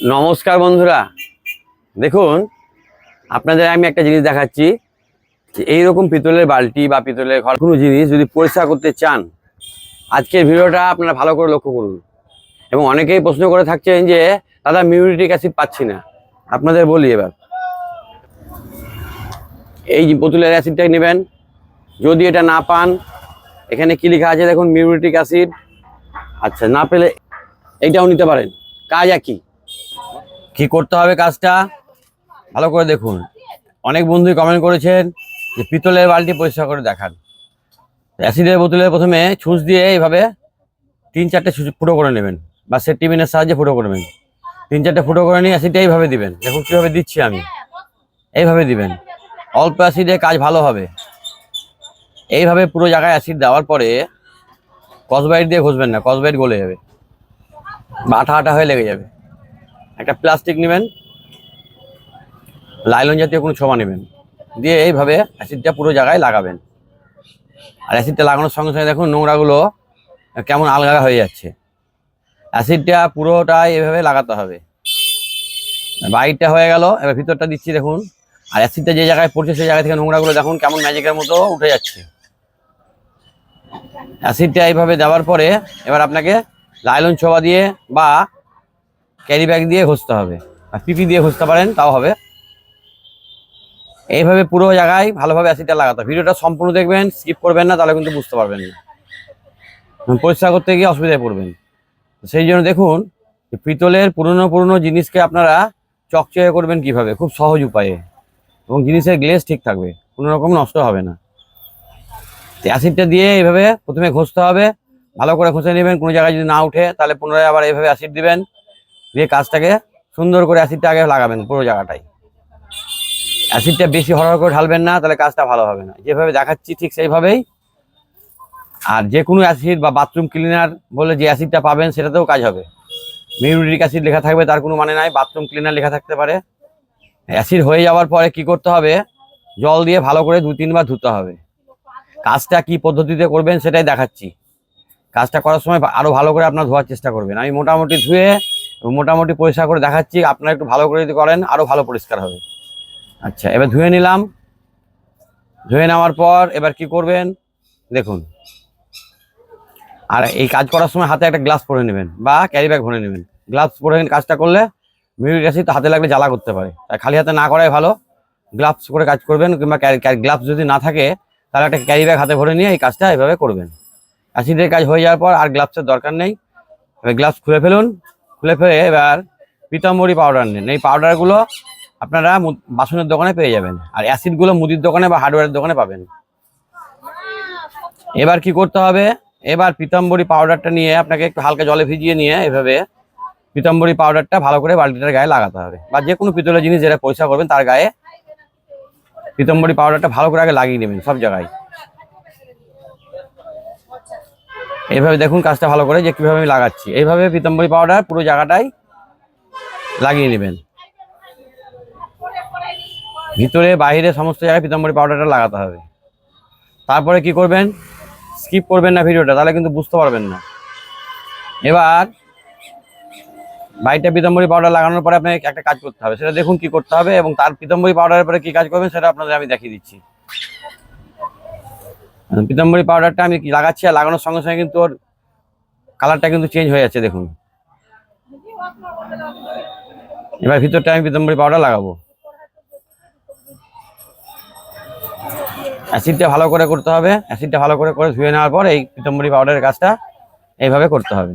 নমস্কার বন্ধুরা। দেখুন, আপনাদের আমি একটা জিনিস দেখাচ্ছি যে এইরকম পিতলের বালতি বা পিতলের ঘর, কোনো জিনিস যদি পরিষ্কার করতে চান, আজকের ভিডিওটা আপনারা ভালো করে লক্ষ্য করুন। এবং অনেকেই প্রশ্ন করে থাকছেন যে, দাদা, মিউরিটিক অ্যাসিড পাচ্ছি না। আপনাদের বলি এবার। এই বোতলের অ্যাসিডটা নেবেন। যদি এটা না পান, এখানে কি লেখা আছে দেখুন, মিউরিটিক অ্যাসিড। আচ্ছা না পেলে এইটাও নিতে পারেন। কাজ একই। কি করতে হবে কাজটা? ভালো করে দেখুন। অনেক বন্ধুই কমেন্ট করেছেন যে পিতলের বালতি পরিষ্কার করে দেখান। অ্যাসিডের বোতলে প্রথমে ছুঁচ দিয়ে এইভাবে তিন চারটে ফুটো করে নেবেন বা সেটিমিনের সাহায্যে ফুটো করবেন তিন চারটে ফুটো করে নিয়ে অ্যাসিডটা এইভাবে দিবেন। দেখুন কীভাবে দিচ্ছি আমি। এইভাবে দিবেন। অল্প অ্যাসিডে কাজ ভালো হবে। এইভাবে পুরো জায়গায় অ্যাসিড দেওয়ার পরে কসবাইট দিয়ে ঘষবেন না কসবাইট গলে যাবে। বা আঠা আঠা হয়ে লেগে যাবে। একটা প্লাস্টিক নেবেন লাইলন জাতীয় কোনো ছোবা নেবেন, দিয়ে এইভাবে অ্যাসিডটা পুরো জায়গায় লাগাবেন। আর অ্যাসিডটা লাগানোর সঙ্গে সঙ্গে দেখুন নোংরাগুলো কেমন আলগা হয়ে যাচ্ছে। অ্যাসিডটা পুরোটাই এভাবে লাগাতে হবে। বাইরটা হয়ে গেল, এবার ভিতরটা দিচ্ছি দেখুন। আর অ্যাসিডটা যে জায়গায় পড়ছে সেই জায়গা থেকে নোংরাগুলো দেখুন কেমন ম্যাজিকের মতো উঠে যাচ্ছে। অ্যাসিডটা এইভাবে দেওয়ার পরে এবার আপনাকে লাইলন ছোবা দিয়ে বা ক্যারি ব্যাগ দিয়ে ঘষতে হবে। আর পিপি দিয়ে ঘষতে পারেন, তাও হবে। এইভাবে পুরো জায়গায় ভালোভাবে অ্যাসিডটা লাগাতে ভিডিওটা সম্পূর্ণ দেখবেন স্কিপ করবেন না, তাহলে কিন্তু বুঝতে পারবেন না। পরিষ্কার করতে গিয়ে অসুবিধায় পড়বেন। সেই জন্য দেখুন পিতলের পুরনো পুরনো জিনিসকে আপনারা চকচকে করবেন কীভাবে? খুব সহজ উপায়ে। এবং জিনিসের গ্লেজ ঠিক থাকবে। কোনো রকম নষ্ট হবে না। অ্যাসিডটা দিয়ে এইভাবে প্রথমে ঘষতে হবে। ভালো করে ঘষে নেবেন, কোনো জায়গায় যদি না উঠে, তাহলে পুনরায় আবার এইভাবে অ্যাসিড দিবেন। দিয়ে কাজটাকে সুন্দর করে অ্যাসিডটা আগে লাগাবেন পুরো জায়গাটায় অ্যাসিডটা বেশি হরহর করে ঢালবেন না, তাহলে কাজটা ভালো হবে না। যেভাবে দেখাচ্ছি ঠিক সেইভাবেই। আর যে কোনো অ্যাসিড বা বাথরুম ক্লিনার বলে যে অ্যাসিডটা পাবেন সেটাতেও কাজ হবে। মিউরিক অ্যাসিড লেখা থাকবে, তার কোনো মানে নাই বাথরুম ক্লিনার লেখা থাকতে পারে। অ্যাসিড হয়ে যাওয়ার পরে কি করতে হবে? জল দিয়ে ভালো করে দু তিনবার ধুতে হবে। কাজটা কি পদ্ধতিতে করবেন সেটাই দেখাচ্ছি। কাজটা করার সময় আরও ভালো করে আপনার ধোয়ার চেষ্টা করবেন। আমি মোটামুটি ধুয়ে মোটামুটি পরিষ্কার করে দেখাচ্ছি, আপনারা একটু ভালো করে যদি করেন আরও ভালো পরিষ্কার হবে। আচ্ছা এবার ধুয়ে নিলাম। ধুয়ে নেওয়ার পর এবার কি করবেন? দেখুন। আর এই কাজ করার সময় হাতে একটা গ্লাস পরে নেবেন, বা ক্যারি ব্যাগ ভরে নেবেন। গ্লাভস পরে কাজটা করলে মিউরিক অ্যাসিড হাতে লাগলে জ্বালা করতে পারে। তাই খালি হাতে না করাই ভালো। গ্লাভস করে কাজ করবেন, কিংবা গ্লাভস যদি না থাকে, তাহলে একটা ক্যারি ব্যাগ হাতে ভরে নিয়ে এই কাজটা এভাবে করবেন। অ্যাসিডের কাজ হয়ে যাওয়ার পর আর গ্লাভসের দরকার নেই। গ্লাভস খুলে ফেলুন। খুলে ফেলে এবার পিতাম্বরী পাউডার নেন। এই পাউডারগুলো আপনারা বাসনের দোকানে পেয়ে যাবেন। আর অ্যাসিডগুলো মুদির দোকানে বা হার্ডওয়্যারের দোকানে পাবেন। এবার কি করতে হবে? এবার পিতাম্বরী পাউডারটা নিয়ে আপনাকে একটু হালকা জলে ভিজিয়ে নিয়ে এভাবে পিতাম্বরী পাউডারটা ভালো করে বালতিটার গায়ে লাগাতে হবে। বা যে কোনো পিতলের জিনিস যেটা পয়সা করবেন তার গায়ে পিতাম্বরী পাউডারটা ভালো করে আগে লাগিয়ে নেবেন সব জায়গায়। এইভাবে দেখুন কাজটা ভালো করে যে কীভাবে আমি লাগাচ্ছি। এইভাবে পিতাম্বরী পাউডার পুরো জায়গাটাই লাগিয়ে নেবেন। ভিতরে বাইরে সমস্ত জায়গায় পিতাম্বরী পাউডারটা লাগাতে হবে। তারপরে কি করবেন? স্কিপ করবেন না ভিডিওটা, তাহলে কিন্তু বুঝতে পারবেন না। এবার বাইরটা পিতাম্বরী পাউডার লাগানোর পরে আপনাকে একটা কাজ করতে হবে। সেটা দেখুন কি করতে হবে এবং তার পিতাম্বরী পাউডারের পরে কি কাজ করবেন, সেটা আপনাদের আমি দেখিয়ে দিচ্ছি। পিতাম্বরী পাউডারটা আমি লাগাচ্ছি আর লাগানোর সঙ্গে সঙ্গে কিন্তু ওর কালারটা কিন্তু চেঞ্জ হয়ে যাচ্ছে, দেখুন। এবার ভিতরটা আমি পিতাম্বরী পাউডার লাগাবো। অ্যাসিডটা ভালো করে করতে হবে। অ্যাসিডটা ভালো করে করে ধুয়ে নেওয়ার পর এই পিতাম্বরী পাউডারের কাজটা এইভাবে করতে হবে।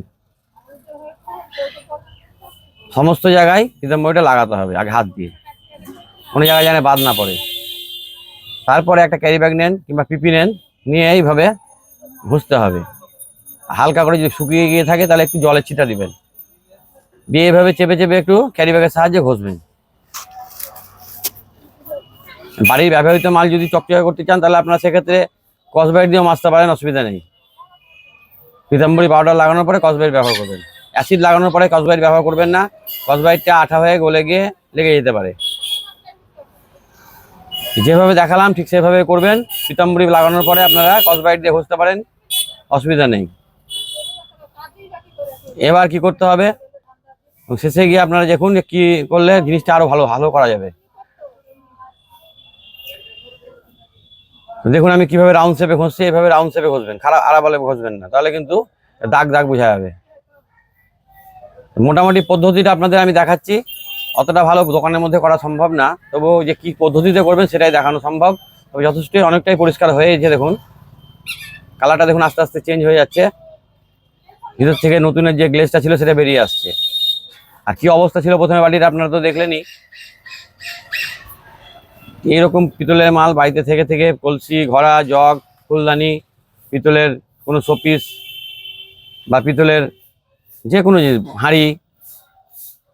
সমস্ত জায়গায় পিতাম্বরীটা লাগাতে হবে, আগে হাত দিয়ে। কোনো জায়গায় যেন বাদ না পড়ে। তারপরে একটা ক্যারি ব্যাগ নেন কিংবা পিপি নেন। নিয়ে এইভাবে ঘষতে হবে। হালকা করে যদি শুকিয়ে গিয়ে থাকে, তাহলে একটু জলের ছিটা দিবেন। দিয়ে এইভাবে চেপে চেপে একটু ক্যারি ব্যাগের সাহায্যে ঘষবেন। বাড়ির ব্যবহৃত মাল যদি চকচকে করতে চান, তাহলে আপনার সেক্ষেত্রে কসবাইট দিয়েও মাজতে পারেন, অসুবিধা নেই। পিতাম্বরী পাউডার লাগানোর পরে কসবাইট ব্যবহার করবেন। অ্যাসিড লাগানোর পরে কসবাইট ব্যবহার করবেন না। কসবাইটটা আঠা হয়ে গলে গিয়ে লেগে যেতে পারে। যেভাবে দেখালাম, ঠিক সেভাবে করবেন। পিতাম্বরী লাগানোর পরে আপনারা কসবাইট দিয়ে ঘষতে পারেন। অসুবিধা নেই। এবার কি করতে হবে? শেষে গিয়ে আপনারা দেখুন কি করলে জিনিসটা আরও ভালো ভালো করা যাবে। দেখুন আমি কীভাবে রাউন্ড শেপে ঘষছি এভাবে রাউন্ড শেপে ঘষবেন খারাপ আড়াবালে ঘষবেন না। তাহলে কিন্তু দাগ দাগ বোঝা যাবে। মোটামুটি পদ্ধতিটা আপনাদের আমি দেখাচ্ছি। অতটা ভালো দোকানের মধ্যে করা সম্ভব না। তবু যে কি পদ্ধতিতে করবেন সেটাই দেখানো সম্ভব। তবে যথেষ্টই অনেকটাই পরিষ্কার হয়েছে দেখুন। কালারটা দেখুন আস্তে আস্তে চেঞ্জ হয়ে যাচ্ছে। ভিতর থেকে নতুনের যে গ্লেসটা ছিল সেটা বেরিয়ে আসছে। আর কি অবস্থা ছিল প্রথমে বাড়ির আপনারা তো দেখলেনই। এইরকম পিতলের মাল বাড়িতে থেকে থেকে কলসি, ঘড়া, জগ, ফুলদানি, পিতলের কোনো শোপিস বা পিতলের যে কোনো জিনিস, হাঁড়ি,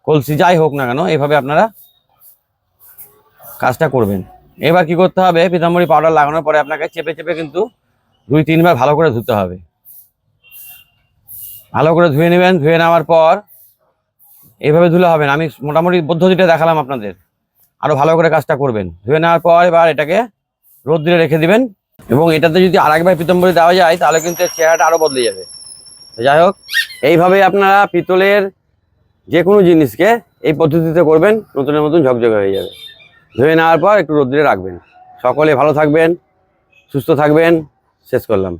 কলসি যাই হোক না কেন, এভাবে আপনারা কাজটা করবেন। এবার কি করতে হবে? পিতাম্বরী পাউডার লাগানোর পরে আপনাকে চেপে চেপে কিন্তু দুই, তিনবার ভালো করে ধুতে হবে। ভালো করে ধুয়ে নেবেন, ধুয়ে নেওয়ার পর এইভাবে ধুলে হবে না। আমি মোটামুটি পদ্ধতিটা দেখালাম আপনাদের। আরও ভালো করে কাজটা করবেন। ধুয়ে নেওয়ার পর এবার এটাকে রোদ দিয়ে রেখে দিবেন। এবং এটাতে যদি আরেকবার পিতম্বরী দেওয়া যায়, তাহলে কিন্তু চেহারাটা আরও বদলে যাবে। যাই হোক এইভাবে আপনারা পিতলের যে কোনো জিনিসকে এই পদ্ধতিতে করবেন, নতুনের মতন ঝকঝকে হয়ে যাবে। ধুয়ে নেওয়ার পর একটু রোদ্রে রাখবেন। সকলে ভালো থাকবেন সুস্থ থাকবেন। শেষ করলাম।